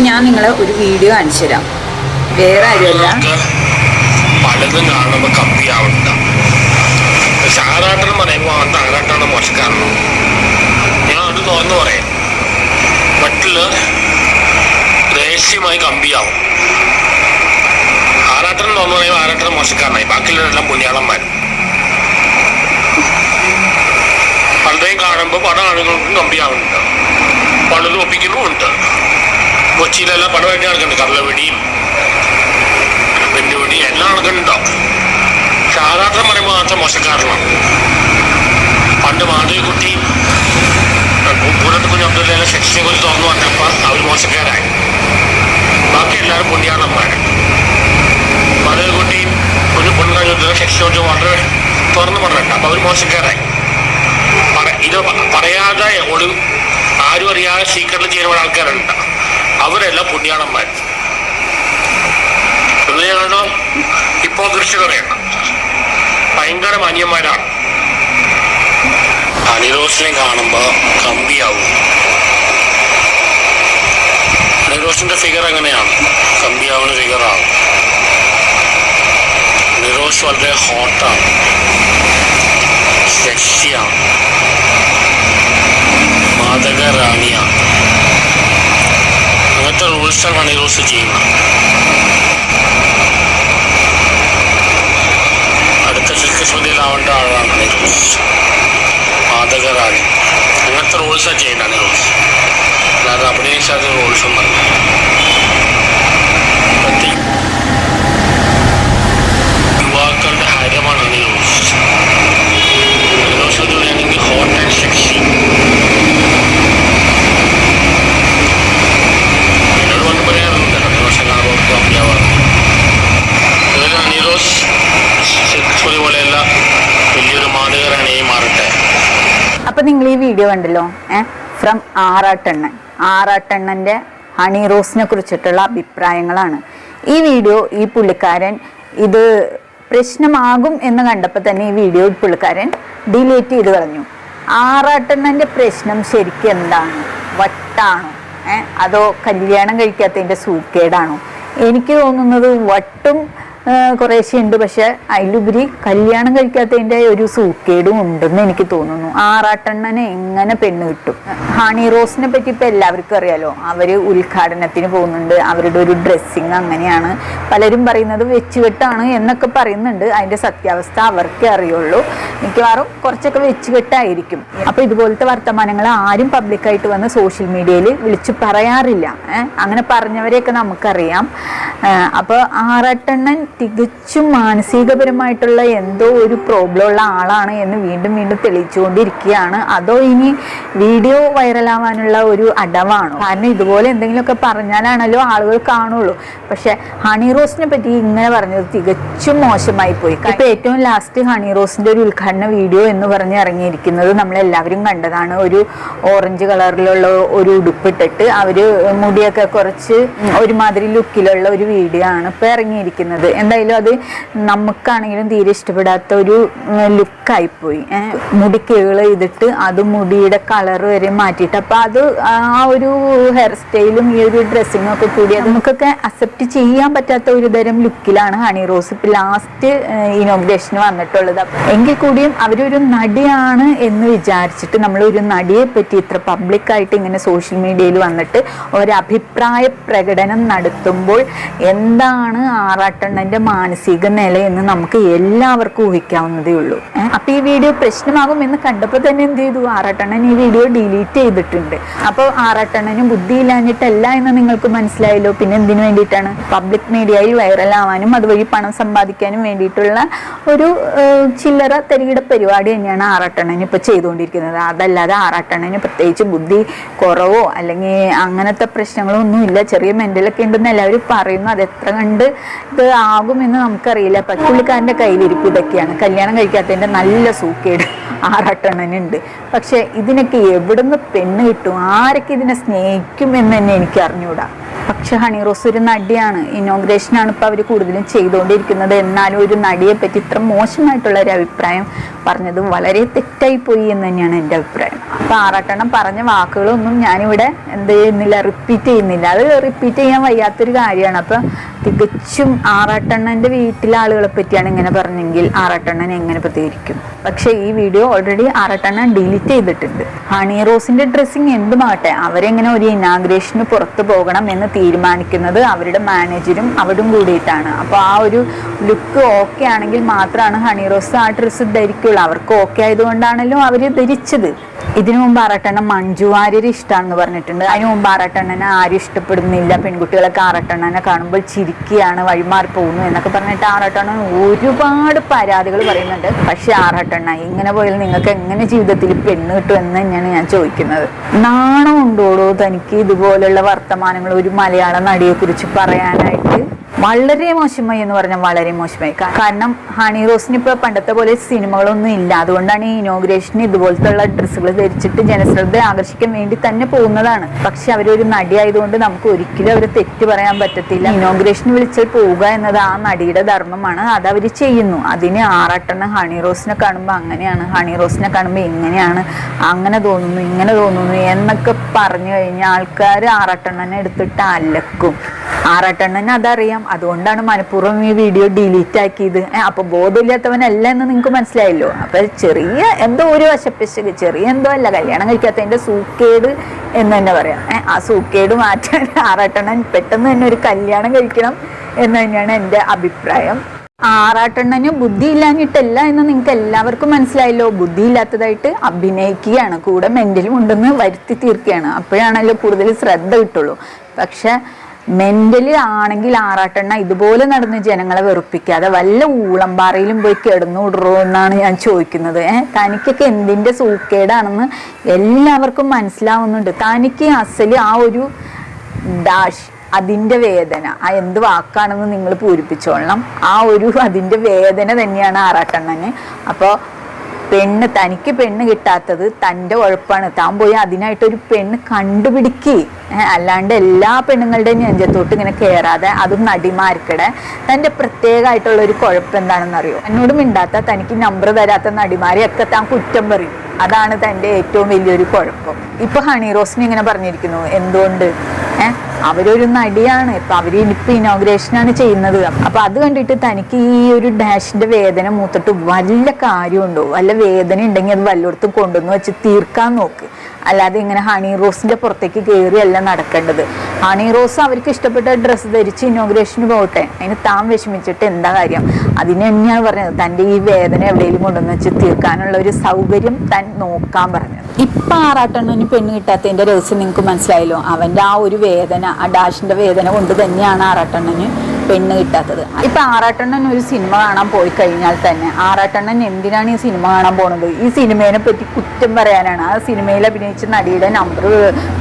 ഞാൻ നിങ്ങളെ ഒരു വീഡിയോ കാണിച്ചു തരാം. വേറെ ആരുമല്ല. പലതും കാണുമ്പോൾ കമ്പിയാവുന്നുണ്ട് ചാറാട്ടം പറയുമ്പോൾ അവൻ താറാട്ടാണ് മോശക്കാരൻ. ഞാൻ അത് തുറന്നു പറയാം. മറ്റുള്ള രഹസ്യമായി കമ്പിയാവും. ആറാട്ടൻ തുറന്നു പറയുമ്പോൾ ആറാട്ടൻ മോശക്കാരനായി. ബാക്കിയുള്ളവരെല്ലാം പുണ്യാളന്മാർ പലരെയും കാണുമ്പോൾ പല ആളുകൾക്കും കമ്പിയാവുന്നുണ്ട്. പലതും ഒപ്പിക്കുന്നുമുണ്ട്. കൊച്ചിയിലെല്ലാം പടം തന്നെ നടക്കുന്നുണ്ട് കള്ളവെടിയും വെല്ലുവിളി എല്ലാം നടക്കുന്നുണ്ടാവും സാധാരണ പറയുമ്പോൾ മാത്രം മോശക്കാരനാണ്. പണ്ട് മാധവിക്കുട്ടി കൂടത്ത് കുഞ്ഞ് അബ്ദുള്ള സെക്ഷനെ കുറിച്ച് തുറന്നു വന്നപ്പോൾ അവർ മോശക്കാരായി. ബാക്കി എല്ലാവരും പുണ്യാളന്മാർ മാധവിക്കുട്ടി ഒരു പൊണ്ണുള്ള സെക്ഷൻ കുറിച്ച് വളരെ തുറന്നു പറഞ്ഞിട്ടുണ്ട്. അപ്പോൾ അവർ മോശക്കാരായി. ഇത് പറയാതെ ഒരു ആരും അറിയാതെ സീക്രട്ടിൽ ചെയ്യുന്ന ആൾക്കാരുണ്ട്. അവരെല്ലാം പുണ്യാളന്മാർ. കാരണം ഇപ്പോൾ ദൃശ്യ പറയണം ഭയങ്കര മാന്യന്മാരാണ്. അനിരോഷനെ കാണുമ്പോ കമ്പിയാവും. നിരോഷിന്റെ ഫിഗർ എങ്ങനെയാണ്? കമ്പിയാവുന്ന ഫിഗറാണ് നിരോഷ് വളരെ ഹോട്ടാണ് സെക്സിയാണ് മാതക റാണിയാണ്. അങ്ങനത്തെ റൂൾസാണ് നിറോസ് ചെയ്യുന്നത് അടുത്ത ശില്പസ്മൃതിയിലാവേണ്ട ആളാണ് നിറോസ് മാതക റാണി അങ്ങനത്തെ റോൾസാണ് ചെയ്യുന്നത് നിറോസ് അല്ലാതെ അഭിനയിച്ചാൽ റോൾസ് ഒന്നല്ല വീഡിയോ കണ്ടല്ലോ ഏഹ് ഫ്രം ആറാട്ടെണ്ണൻ ആറാട്ടെണ്ണന്റെ ഹണി റോസിനെ കുറിച്ചിട്ടുള്ള അഭിപ്രായങ്ങളാണ്. ഈ വീഡിയോ ഈ പുള്ളിക്കാരൻ ഇത് പ്രശ്നമാകും എന്ന് കണ്ടപ്പോൾ തന്നെ ഈ വീഡിയോ പുള്ളിക്കാരൻ ഡിലീറ്റ് ചെയ്ത് കളഞ്ഞു. ആറാട്ടെണ്ണന്റെ പ്രശ്നം ശരിക്കും എന്താണ്? വട്ടാണോ? ഏഹ് അതോ കല്യാണം കഴിക്കാത്തതിന്റെ സൂക്കേടാണോ? എനിക്ക് തോന്നുന്നത് വട്ടും ഏഹ് കുറേശ്ശെ ഉണ്ട്. പക്ഷെ അതിലുപരി കല്യാണം കഴിക്കാത്തതിന്റെ ഒരു സൂക്കേടും ഉണ്ടെന്ന് എനിക്ക് തോന്നുന്നു. ആറാട്ടെണ്ണനെ എങ്ങനെ പെണ്ണ് കിട്ടും? ഹണി റോസിനെ പറ്റി ഇപ്പൊ എല്ലാവർക്കും അറിയാലോ. അവർ ഉദ്ഘാടനത്തിന് പോകുന്നുണ്ട്. അവരുടെ ഒരു ഡ്രസ്സിങ് അങ്ങനെയാണ്. പലരും പറയുന്നത് വെച്ചുകെട്ടാണ് എന്നൊക്കെ പറയുന്നുണ്ട്. അതിന്റെ സത്യാവസ്ഥ അവർക്കേ അറിയുള്ളൂ. മിക്കവാറും കുറച്ചൊക്കെ വെച്ചുകെട്ടായിരിക്കും. അപ്പോൾ ഇതുപോലത്തെ വർത്തമാനങ്ങൾ ആരും പബ്ലിക്കായിട്ട് വന്ന് സോഷ്യൽ മീഡിയയിൽ വിളിച്ചു പറയാറില്ല. അങ്ങനെ പറഞ്ഞവരെയൊക്കെ നമുക്കറിയാം. ഏഹ് അപ്പൊ ആറാട്ടെണ്ണൻ തികച്ചും മാനസികപരമായിട്ടുള്ള എന്തോ ഒരു പ്രോബ്ലം ഉള്ള ആളാണ് എന്ന് വീണ്ടും വീണ്ടും തെളിയിച്ചുകൊണ്ടിരിക്കുകയാണ്. അതോ ഇനി വീഡിയോ വൈറലാവാനുള്ള ഒരു അടവാണോ? കാരണം ഇതുപോലെ എന്തെങ്കിലുമൊക്കെ പറഞ്ഞാലാണല്ലോ ആളുകൾ കാണുള്ളൂ. പക്ഷെ ഹണി റോസിനെ പറ്റി ഇങ്ങനെ പറഞ്ഞത് തികച്ചും മോശമായി പോയി. ഇപ്പൊ ഏറ്റവും ലാസ്റ്റ് ഹണി റോസിന്റെ ഒരു ഉദ്ഘാടന വീഡിയോ എന്ന് പറഞ്ഞ് ഇറങ്ങിയിരിക്കുന്നത് നമ്മളെല്ലാവരും കണ്ടതാണ്. ഒരു ഓറഞ്ച് കളറിലുള്ള ഒരു ഉടുപ്പിട്ടിട്ട് അവർ മുടിയൊക്കെ കുറച്ച് ഒരുമാതിരി ലുക്കിലുള്ള ഒരു വീഡിയോ ആണ് ഇപ്പോൾ ഇറങ്ങിയിരിക്കുന്നത്. എന്തായാലും അത് നമുക്കാണെങ്കിലും തീരെ ഇഷ്ടപ്പെടാത്ത ഒരു ലുക്കായിപ്പോയി. മുടി കേൾ ചെയ്തിട്ട് അത് മുടിയുടെ കളർ വരെ മാറ്റിയിട്ട് അപ്പോൾ അത് ആ ഒരു ഹെയർ സ്റ്റൈലും ഈ ഒരു ഡ്രസ്സിങ്ങും ഒക്കെ കൂടി നമുക്കൊക്കെ അക്സെപ്റ്റ് ചെയ്യാൻ പറ്റാത്ത ഒരു തരം ലുക്കിലാണ് ഹണി റോസ് ഇപ്പം ലാസ്റ്റ് ഇനോഗ്രേഷന് വന്നിട്ടുള്ളത്. അപ്പൊ എങ്കിൽ കൂടിയും അവരൊരു നടിയാണ് എന്ന് വിചാരിച്ചിട്ട് നമ്മൾ ഒരു നടിയെ പറ്റി ഇത്ര പബ്ലിക്കായിട്ട് ഇങ്ങനെ സോഷ്യൽ മീഡിയയിൽ വന്നിട്ട് ഒരഭിപ്രായ പ്രകടനം നടത്തുമ്പോൾ എന്താണ് ആറാട്ടണ്ണന്റെ മാനസിക നില എന്ന് നമുക്ക് എല്ലാവർക്കും ഊഹിക്കാവുന്നതേ ഉള്ളൂ. അപ്പൊ ഈ വീഡിയോ പ്രശ്നമാകും എന്ന് കണ്ടപ്പോൾ തന്നെ എന്ത് ചെയ്തു? ആറാട്ടണ്ണൻ ഈ വീഡിയോ ഡിലീറ്റ് ചെയ്തിട്ടുണ്ട്. അപ്പോൾ ബുദ്ധി ബുദ്ധിയില്ലാഞ്ഞിട്ടല്ല എന്ന് നിങ്ങൾക്ക് മനസ്സിലായല്ലോ. പിന്നെ എന്തിനു വേണ്ടിയിട്ടാണ്? പബ്ലിക് മീഡിയയിൽ വൈറലാവാനും അതുവഴി പണം സമ്പാദിക്കാനും വേണ്ടിയിട്ടുള്ള ഒരു ചില്ലറ തരികിട പരിപാടി തന്നെയാണ് ആറാട്ടണ്ണൻ ഇപ്പൊ ചെയ്തുകൊണ്ടിരിക്കുന്നത്. അതല്ലാതെ ആറാട്ടണ്ണന് പ്രത്യേകിച്ച് ബുദ്ധി കുറവോ അല്ലെങ്കിൽ അങ്ങനത്തെ പ്രശ്നങ്ങളോ ഒന്നും ഇല്ല ചെറിയ മെന്റലൊക്കെ ഉണ്ടെന്ന് എല്ലാവരും പറയുന്നു അത് എത്ര കണ്ട് ഇത് ആകുമെന്ന് നമുക്കറിയില്ല. പക്ഷെ പുള്ളിക്കാരന്റെ കയ്യിലിരിപ്പ് ഇതൊക്കെയാണ്. കല്യാണം കഴിക്കാത്തതിന്റെ നല്ല സൂക്കേട് ആറാട്ടെണ്ണനുണ്ട്. പക്ഷെ ഇതിനൊക്കെ എവിടുന്ന് പെണ്ണ് കിട്ടും? ആരൊക്കെ ഇതിനെ സ്നേഹിക്കും എന്ന് തന്നെ എനിക്ക് അറിഞ്ഞുകൂടാ പക്ഷെ ഹണി റോസ് ഒരു നടിയാണ്. ഇനോഗ്രേഷനാണ് ഇപ്പൊ അവർ കൂടുതലും ചെയ്തുകൊണ്ടിരിക്കുന്നത്. എന്നാലും ഒരു നടിയെ പറ്റി ഇത്ര മോശമായിട്ടുള്ള ഒരു അഭിപ്രായം പറഞ്ഞത് വളരെ തെറ്റായി പോയി എന്ന് തന്നെയാണ് എന്റെ അഭിപ്രായം. അപ്പൊ ആറാട്ടെണ്ണം പറഞ്ഞ വാക്കുകളൊന്നും ഞാനിവിടെ എന്ത് ചെയ്യുന്നില്ല റിപ്പീറ്റ് ചെയ്യുന്നില്ല. അത് റിപ്പീറ്റ് ചെയ്യാൻ വയ്യാത്തൊരു കാര്യമാണ്. അപ്പൊ തികച്ചും ആറാട്ടെണ്ണന്റെ വീട്ടിലെ ആളുകളെ പറ്റിയാണ് ഇങ്ങനെ പറഞ്ഞെങ്കിൽ ആറാട്ടെണ്ണൻ എങ്ങനെ പ്രതികരിക്കും? പക്ഷെ ഈ വീഡിയോ ഓൾറെഡി ആറാട്ടെണ്ണൻ ഡിലീറ്റ് ചെയ്തിട്ടുണ്ട്. ഹണി റോസിന്റെ ഡ്രസ്സിങ് എന്തുമാകട്ടെ അവരെങ്ങനെ ഒരു ഇനാഗ്രേഷന് പുറത്തു പോകണം എന്ന് തീരുമാനിക്കുന്നത് അവരുടെ മാനേജരും അവരും കൂടിയിട്ടാണ്. അപ്പോൾ ആ ഒരു ലുക്ക് ഓക്കെ ആണെങ്കിൽ മാത്രമാണ് ഹണി റോസ് ആ ഡ്രസ്സ് ധരിക്കുള്ളൂ. അവർക്ക് ഓക്കെ ആയതുകൊണ്ടാണല്ലോ അവർ ധരിച്ചത്. ഇതിനു മുമ്പ് ആറട്ടെണ്ണം മഞ്ജു വാര്യർ ഇഷ്ടമാണെന്ന് പറഞ്ഞിട്ടുണ്ട്. അതിനു മുമ്പ് ആറട്ടെണ്ണനെ ആരും ഇഷ്ടപ്പെടുന്നില്ല. പെൺകുട്ടികളൊക്കെ ആറട്ടെണ്ണനെ കാണുമ്പോൾ ചിരിക്കുകയാണ് വഴിമാറി പോകുന്നു എന്നൊക്കെ പറഞ്ഞിട്ട് ആറട്ടെണ്ണ ഒരുപാട് പരാതികൾ പറയുന്നുണ്ട്. പക്ഷെ ആറട്ടെണ്ണ ഇങ്ങനെ പോയാൽ നിങ്ങൾക്ക് എങ്ങനെ ജീവിതത്തിൽ പെണ്ണ് കിട്ടും എന്ന് തന്നെയാണ് ഞാൻ ചോദിക്കുന്നത്. നാണം തനിക്ക് ഇതുപോലുള്ള വർത്തമാനങ്ങൾ? ഒരു മലയാള നടിയെ കുറിച്ച് പറയാനായിട്ട് വളരെ മോശമായി എന്ന് പറഞ്ഞാൽ വളരെ മോശമായി. കാരണം ഹണി റോസിന് ഇപ്പൊ പണ്ടത്തെ പോലെ സിനിമകളൊന്നും ഇല്ല. അതുകൊണ്ടാണ് ഈ ഇനോഗ്രേഷന് ഇതുപോലത്തെ ഉള്ള ഡ്രസ്സുകൾ ധരിച്ചിട്ട് ജനശ്രദ്ധ ആകർഷിക്കാൻ വേണ്ടി തന്നെ പോകുന്നതാണ്. പക്ഷെ അവരൊരു നടി ആയതുകൊണ്ട് നമുക്ക് ഒരിക്കലും അവരെ തെറ്റ് പറയാൻ പറ്റത്തില്ല. ഇനോഗ്രേഷന് വിളിച്ചാൽ പോവുക എന്നത് ആ നടിയുടെ ധർമ്മമാണ്. അത് അവർ ചെയ്യുന്നു. അതിന് ആറാട്ടെണ്ണ ഹണി റോസിനെ കാണുമ്പോൾ അങ്ങനെയാണ്. ഹണി റോസിനെ കാണുമ്പോൾ ഇങ്ങനെയാണ്. അങ്ങനെ തോന്നുന്നു ഇങ്ങനെ തോന്നുന്നു എന്നൊക്കെ പറഞ്ഞു കഴിഞ്ഞാൽ ആൾക്കാർ ആറാട്ടെണ്ണനെ എടുത്തിട്ട് അലക്കും. ആറാട്ടെണ്ണന് അതറിയാം. അതുകൊണ്ടാണ് മനഃപൂർവം ഈ വീഡിയോ ഡിലീറ്റ് ആക്കിയത്. അപ്പൊ ബോധമില്ലാത്തവനല്ല എന്ന് നിങ്ങൾക്ക് മനസ്സിലായല്ലോ. അപ്പൊ ചെറിയ എന്തോ ഒരു വശപ്പിശക് ചെറിയ എന്തോ അല്ല. കല്യാണം കഴിക്കാത്തതിന്റെ സൂക്കേട് എന്ന് തന്നെ പറയാം. ആ സൂക്കേട് മാറ്റാൻ ആറാട്ടെണ്ണൻ പെട്ടെന്ന് തന്നെ ഒരു കല്യാണം കഴിക്കണം എന്ന് തന്നെയാണ് എന്റെ അഭിപ്രായം. ആറാട്ടെണ്ണന് ബുദ്ധി ഇല്ലാഞ്ഞിട്ടല്ല എന്ന് നിങ്ങൾക്ക് എല്ലാവർക്കും മനസ്സിലായല്ലോ. ബുദ്ധി ഇല്ലാത്തതായിട്ട് അഭിനയിക്കുകയാണ്. കൂടെ മെന്റലും ഉണ്ടെന്ന് വരുത്തി തീർക്കുകയാണ്. അപ്പോഴാണല്ലോ കൂടുതൽ ശ്രദ്ധ കിട്ടുള്ളൂ. പക്ഷെ മെന്റലി ആണെങ്കിൽ ആറാട്ടെണ്ണ ഇതുപോലെ നടന്ന് ജനങ്ങളെ വെറുപ്പിക്കാതെ വല്ല ഊളംപാറയിലും പോയി കിടന്നു വിടുറോ എന്നാണ് ഞാൻ ചോദിക്കുന്നത്. ഏഹ് തനിക്കൊക്കെ എന്തിന്റെ സൂക്കേടാണെന്ന് എല്ലാവർക്കും മനസ്സിലാവുന്നുണ്ട്. തനിക്ക് അസൽ ആ ഒരു ഡാഷ് അതിന്റെ വേദന ആ എന്ത് വാക്കാണെന്ന് നിങ്ങൾ പൂരിപ്പിച്ചോളണം. ആ ഒരു അതിന്റെ വേദന തന്നെയാണ് ആറാട്ടെണ്ണന്. അപ്പോൾ പെണ്ണ് തനിക്ക് പെണ്ണ് കിട്ടാത്തത് തന്റെ ഉഴപ്പാണ്. താൻ പോയി അതിനായിട്ടൊരു പെണ്ണ് കണ്ടുപിടിക്കുക അല്ലാണ്ട് എല്ലാ പെണ്ണുങ്ങളുടെയും നെഞ്ചത്തോട്ട് ഇങ്ങനെ കയറാതെ അതും നടിമാർക്കിടെ തന്റെ പ്രത്യേകമായിട്ടുള്ള ഒരു കുഴപ്പം എന്താണെന്ന് അറിയോ എന്നോട് മിണ്ടാത്ത തനിക്ക് നമ്പർ തരാത്ത നടിമാരെയൊക്കെ താൻ കുറ്റം പറയും. അതാണ് തന്റെ ഏറ്റവും വലിയൊരു കുഴപ്പം. ഇപ്പൊ ഹണി റോസിന് ഇങ്ങനെ പറഞ്ഞിരിക്കുന്നു എന്തുകൊണ്ട്? ഏഹ് അവരൊരു നടിയാണ്. ഇപ്പൊ അവർ ഇനിയിപ്പോ ഇനോഗ്രേഷൻ ആണ് ചെയ്യുന്നത്. അപ്പൊ അത് കണ്ടിട്ട് തനിക്ക് ഈ ഒരു ഡാഷിന്റെ വേദന മൂത്തിട്ട് വല്ല കാര്യമുണ്ടോ? വല്ല വേദന ഉണ്ടെങ്കിൽ അത് വല്ലയിടത്തും കൊണ്ടുവന്ന് വെച്ച് തീർക്കാൻ നോക്ക്. അല്ലാതെ ഇങ്ങനെ ഹണി റോസിന്റെ പുറത്തേക്ക് കയറിയല്ല നടക്കേണ്ടത്. ഹണി റോസ് അവർക്ക് ഇഷ്ടപ്പെട്ട ഡ്രസ്സ് ധരിച്ച് ഇനോഗ്രേഷന് പോകട്ടെ. അതിന് താൻ വിഷമിച്ചിട്ട് എന്താ കാര്യം? അതിന് തന്നെയാണ് പറഞ്ഞത്. തന്റെ ഈ വേദന എവിടെയെങ്കിലും കൊണ്ടുവന്ന് വെച്ച് തീർക്കാനുള്ള ഒരു സൗകര്യം താൻ നോക്കാൻ പറഞ്ഞത്. ഇപ്പൊ ആറാട്ടെണ്ണന് പെണ്ണ് കിട്ടാത്തതിന്റെ രഹസ്യം നിങ്ങൾക്ക് മനസ്സിലായല്ലോ. അവന്റെ ആ ഒരു വേദന ആ ഡാഷിന്റെ വേദന കൊണ്ട് തന്നെയാണ് ആറാട്ടെണ്ണന് പെണ്ണ് കിട്ടാത്തത്. ഇപ്പൊ ആറാട്ടെണ്ണൻ ഒരു സിനിമ കാണാൻ പോയി കഴിഞ്ഞാൽ തന്നെ ആറാട്ടെണ്ണൻ എന്തിനാണ് ഈ സിനിമ കാണാൻ പോണത്? ഈ സിനിമയെ പറ്റി കുറ്റം പറയാനാണ്. ആ സിനിമയിൽ അഭിനയിച്ച നടിയുടെ നമ്പർ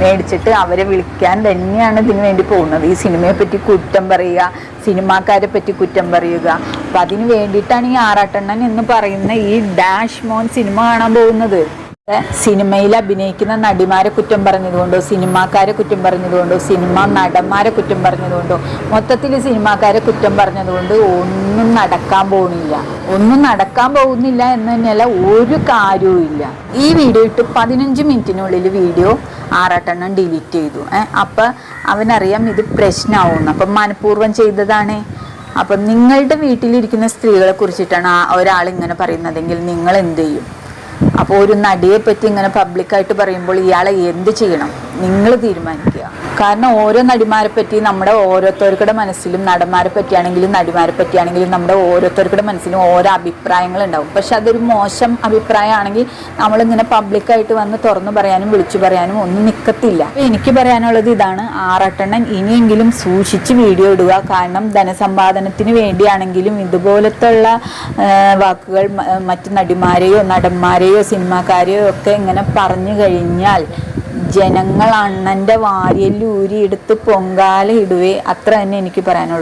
മേടിച്ചിട്ട് അവരെ വിളിക്കാൻ തന്നെയാണ് ഇതിനു വേണ്ടി പോകുന്നത്. ഈ സിനിമയെ പറ്റി കുറ്റം പറയുക സിനിമാക്കാരെ പറ്റി കുറ്റം പറയുക. അപ്പൊ അതിന് വേണ്ടിയിട്ടാണ് ഈ ആറാട്ടെണ്ണൻ എന്ന് പറയുന്ന ഈ ഡാഷ് മോൻ സിനിമ കാണാൻ പോകുന്നത്. സിനിമയിൽ അഭിനയിക്കുന്ന നടിമാരെ കുറ്റം പറഞ്ഞതുകൊണ്ടോ സിനിമാക്കാരെ കുറ്റം പറഞ്ഞതുകൊണ്ടോ സിനിമ നടന്മാരെ കുറ്റം പറഞ്ഞതുകൊണ്ടോ മൊത്തത്തിൽ സിനിമാക്കാരെ കുറ്റം പറഞ്ഞതുകൊണ്ട് ഒന്നും നടക്കാൻ പോകുന്നില്ല ഒന്നും നടക്കാൻ പോകുന്നില്ല എന്ന് തന്നെയല്ല ഒരു കാര്യവും ഇല്ല. ഈ വീഡിയോ ഇട്ട് പതിനഞ്ച് മിനിറ്റിനുള്ളിൽ വീഡിയോ ആറാട്ടെണ്ണം ഡിലീറ്റ് ചെയ്തു. ഏഹ് അപ്പം അവനറിയാം ഇത് പ്രശ്നമാവുമെന്ന് അപ്പം മനഃപൂർവം ചെയ്തതാണ്. അപ്പം നിങ്ങളുടെ വീട്ടിലിരിക്കുന്ന സ്ത്രീകളെ കുറിച്ചിട്ടാണ് ഒരാൾ ഇങ്ങനെ പറയുന്നതെങ്കിൽ നിങ്ങൾ എന്ത് ചെയ്യും? അപ്പോൾ ഒരു നടിയെ പറ്റി ഇങ്ങനെ പബ്ലിക്കായിട്ട് പറയുമ്പോൾ ഇയാളെ എന്ത് ചെയ്യണം? നിങ്ങൾ തീരുമാനിക്കുക. കാരണം ഓരോ നടിമാരെ പറ്റി നമ്മുടെ ഓരോരുത്തർക്കുടെ മനസ്സിലും നടന്മാരെ പറ്റിയാണെങ്കിലും നടിമാരെ പറ്റിയാണെങ്കിലും നമ്മുടെ ഓരോരുത്തർക്കുടെ മനസ്സിലും ഓരോ അഭിപ്രായങ്ങൾ ഉണ്ടാവും. പക്ഷെ അതൊരു മോശം അഭിപ്രായമാണെങ്കിൽ നമ്മളിങ്ങനെ പബ്ലിക്കായിട്ട് വന്ന് തുറന്നു പറയാനും വിളിച്ചു പറയാനും ഒന്നും നിൽക്കത്തില്ല എനിക്ക് പറയാനുള്ളത് ഇതാണ്. ആറട്ടെണ്ണൻ ഇനിയെങ്കിലും സൂക്ഷിച്ച് വീഡിയോ ഇടുക. കാരണം ധനസമ്പാദനത്തിന് വേണ്ടിയാണെങ്കിലും ഇതുപോലത്തെ ഉള്ള വാക്കുകൾ മറ്റ് നടിമാരെയോ നടന്മാരെയോ സിനിമാക്കാരെയോ ഒക്കെ ഇങ്ങനെ പറഞ്ഞു കഴിഞ്ഞാൽ ജനങ്ങൾ അണ്ണന്റെ വാരിയല്ലൂരി എടുത്ത് പൊങ്കാല ഇടുവേ അത്ര തന്നെ എനിക്ക് പറയാനുള്ളൂ.